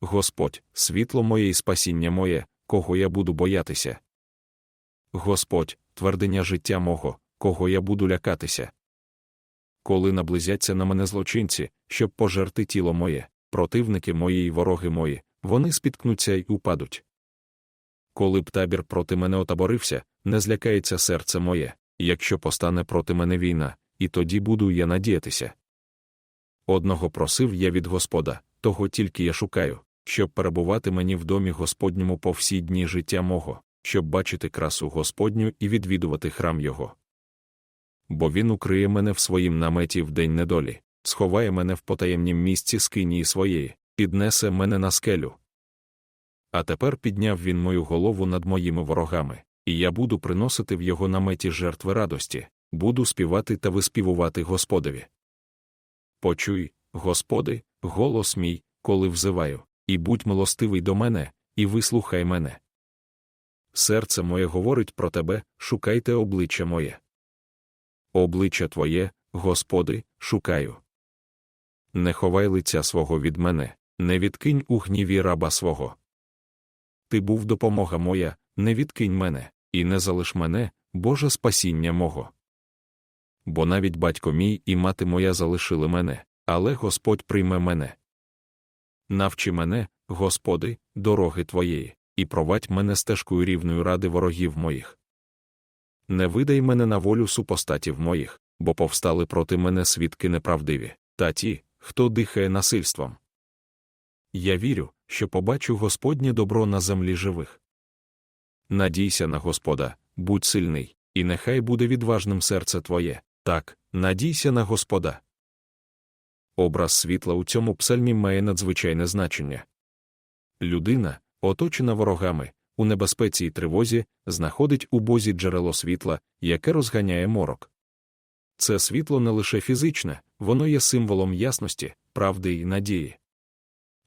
Господь, світло моє і спасіння моє, кого я буду боятися. Господь, твердиня життя мого, кого я буду лякатися. Коли наблизяться на мене злочинці, щоб пожерти тіло моє, противники мої й вороги мої, вони спіткнуться й упадуть. Коли б табір проти мене отаборився, не злякається серце моє, якщо постане проти мене війна, і тоді буду я надіятися. Одного просив я від Господа, того тільки я шукаю, щоб перебувати мені в домі Господньому по всі дні життя мого, щоб бачити красу Господню і відвідувати храм Його. Бо він укриє мене в своїм наметі в день недолі, сховає мене в потаємнім місці скинії своєї, піднесе мене на скелю. А тепер підняв він мою голову над моїми ворогами, і я буду приносити в його наметі жертви радості, буду співати та виспівувати Господові. Почуй, Господи, голос мій, коли взиваю, і будь милостивий до мене, і вислухай мене. Серце моє говорить про тебе, шукайте обличчя моє. Обличчя Твоє, Господи, шукаю. Не ховай лиця свого від мене, не відкинь у гніві раба свого. Ти був допомога моя, не відкинь мене, і не залиш мене, Боже спасіння мого. Бо навіть батько мій і мати моя залишили мене, але Господь прийме мене. Навчи мене, Господи, дороги Твоєї, і провадь мене стежкою рівною ради ворогів моїх. Не видай мене на волю супостатів моїх, бо повстали проти мене свідки неправдиві, та ті, хто дихає насильством. Я вірю, що побачу Господнє добро на землі живих. Надійся на Господа, будь сильний, і нехай буде відважним серце твоє, так, надійся на Господа. Образ світла у цьому псальмі має надзвичайне значення. Людина, оточена ворогами, у небезпеці й тривозі, знаходить у Бозі джерело світла, яке розганяє морок. Це світло не лише фізичне, воно є символом ясності, правди і надії.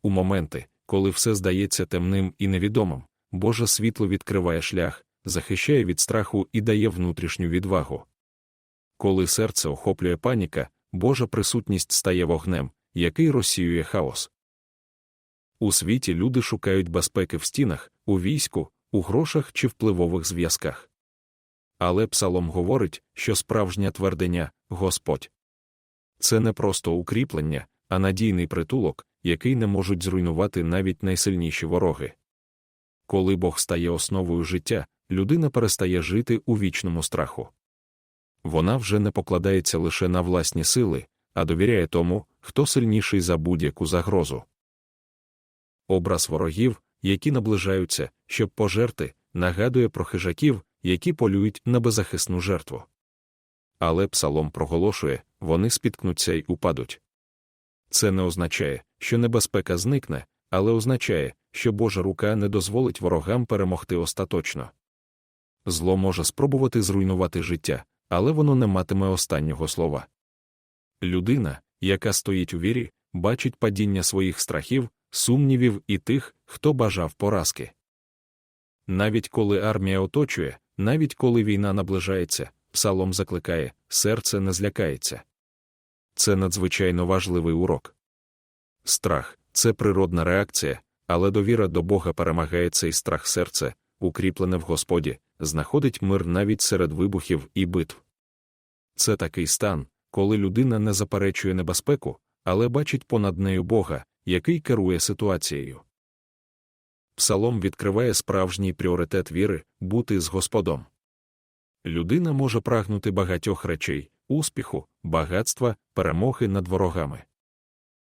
У моменти, коли все здається темним і невідомим, Боже світло відкриває шлях, захищає від страху і дає внутрішню відвагу. Коли серце охоплює паніка, Божа присутність стає вогнем, який розсіює хаос. У світі люди шукають безпеки в стінах, у війську, у грошах чи впливових зв'язках. Але псалом говорить, що справжнє твердення Господь це не просто укріплення, а надійний притулок, який не можуть зруйнувати навіть найсильніші вороги. Коли Бог стає основою життя, людина перестає жити у вічному страху. Вона вже не покладається лише на власні сили, а довіряє тому, хто сильніший за будь-яку загрозу. Образ ворогів, які наближаються, щоб пожерти, нагадує про хижаків, які полюють на беззахисну жертву. Але псалом проголошує вони спіткнуться й упадуть. Це не означає, що небезпека зникне, але означає, що Божа рука не дозволить ворогам перемогти остаточно. Зло може спробувати зруйнувати життя, але воно не матиме останнього слова. Людина, яка стоїть у вірі, бачить падіння своїх страхів, сумнівів і тих, хто бажав поразки. Навіть коли армія оточує, навіть коли війна наближається, псалом закликає, серце не злякається. Це надзвичайно важливий урок. Страх це природна реакція, але довіра до Бога перемагає цей страх серце, укріплене в Господі, знаходить мир навіть серед вибухів і битв. Це такий стан, коли людина не заперечує небезпеку, але бачить понад нею Бога, який керує ситуацією. Псалом відкриває справжній пріоритет віри бути з Господом. Людина може прагнути багатьох речей, успіху, багатства, перемоги над ворогами.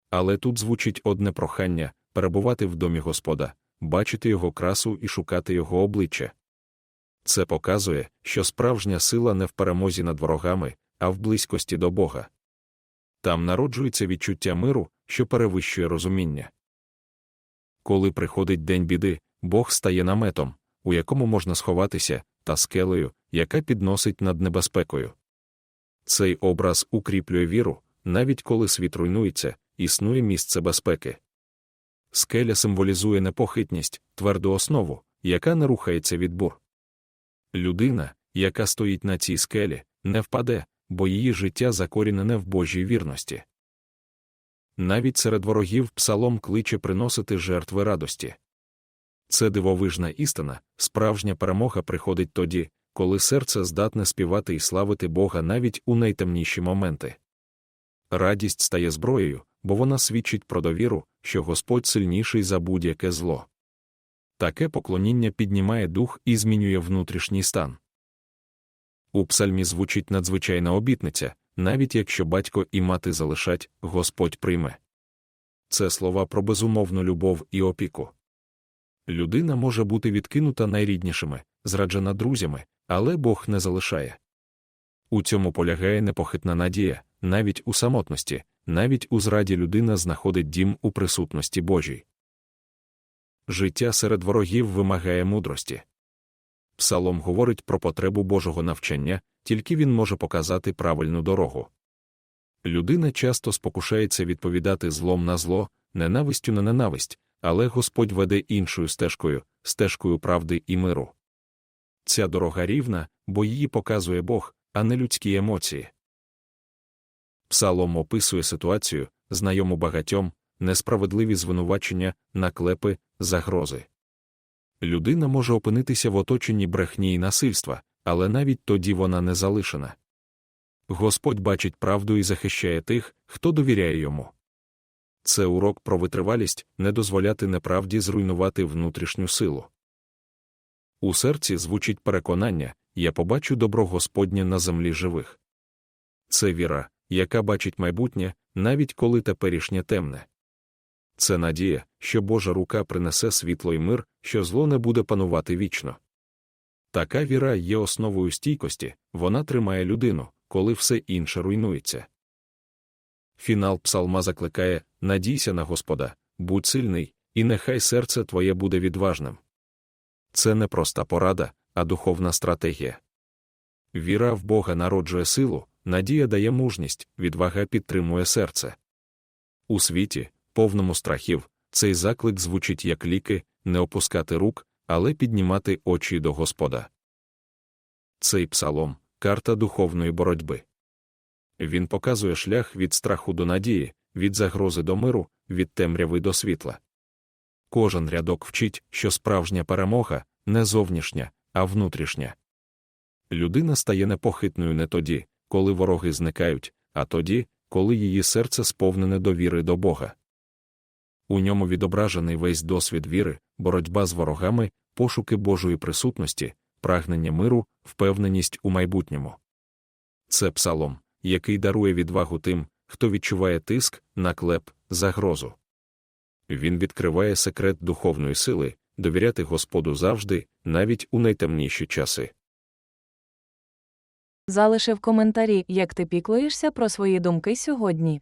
Але тут звучить одне прохання перебувати в домі Господа, бачити його красу і шукати його обличчя. Це показує, що справжня сила не в перемозі над ворогами, а в близькості до Бога. Там народжується відчуття миру, що перевищує розуміння. Коли приходить день біди, Бог стає наметом, у якому можна сховатися, та скелею, яка підносить над небезпекою. Цей образ укріплює віру, навіть коли світ руйнується, існує місце безпеки. Скеля символізує непохитність, тверду основу, яка не рухається від бур. Людина, яка стоїть на цій скелі, не впаде, бо її життя закорінене в Божій вірності. Навіть серед ворогів псалом кличе приносити жертви радості. Це дивовижна істина, справжня перемога приходить тоді, коли серце здатне співати і славити Бога навіть у найтемніші моменти. Радість стає зброєю, бо вона свідчить про довіру, що Господь сильніший за будь-яке зло. Таке поклоніння піднімає дух і змінює внутрішній стан. У псальмі звучить надзвичайна обітниця, навіть якщо батько і мати залишать, Господь прийме. Це слова про безумовну любов і опіку. Людина може бути відкинута найріднішими, зраджена друзями, але Бог не залишає. У цьому полягає непохитна надія, навіть у самотності, навіть у зраді людина знаходить дім у присутності Божій. Життя серед ворогів вимагає мудрості. Псалом говорить про потребу Божого навчання, тільки він може показати правильну дорогу. Людина часто спокушається відповідати злом на зло, ненавистю на ненависть, але Господь веде іншою стежкою, стежкою правди і миру. Ця дорога рівна, бо її показує Бог, а не людські емоції. Псалом описує ситуацію, знайому багатьом, несправедливі звинувачення, наклепи, загрози. Людина може опинитися в оточенні брехні і насильства, але навіть тоді вона не залишена. Господь бачить правду і захищає тих, хто довіряє йому. Це урок про витривалість не дозволяти неправді зруйнувати внутрішню силу. У серці звучить переконання я побачу добро Господнє на землі живих. Це віра, яка бачить майбутнє, навіть коли теперішнє темне. Це надія, що Божа рука принесе світло й мир, що зло не буде панувати вічно. Така віра є основою стійкості, вона тримає людину, коли все інше руйнується. Фінал псалма закликає надійся на Господа, будь сильний, і нехай серце твоє буде відважним. Це не проста порада, а духовна стратегія. Віра в Бога народжує силу, надія дає мужність, відвага підтримує серце. У світі, повному страхів, цей заклик звучить як ліки, не опускати рук, але піднімати очі до Господа. Цей псалом карта духовної боротьби. Він показує шлях від страху до надії, від загрози до миру, від темряви до світла. Кожен рядок вчить, що справжня перемога не зовнішня, а внутрішня. Людина стає непохитною не тоді, коли вороги зникають, а тоді, коли її серце сповнене довіри до Бога. У ньому відображений весь досвід віри, боротьба з ворогами, пошуки Божої присутності, прагнення миру, впевненість у майбутньому. Це псалом, який дарує відвагу тим, хто відчуває тиск, наклеп, загрозу. Він відкриває секрет духовної сили, довіряти Господу завжди, навіть у найтемніші часи. Залиши в коментарі, як ти піклуєшся про свої думки сьогодні.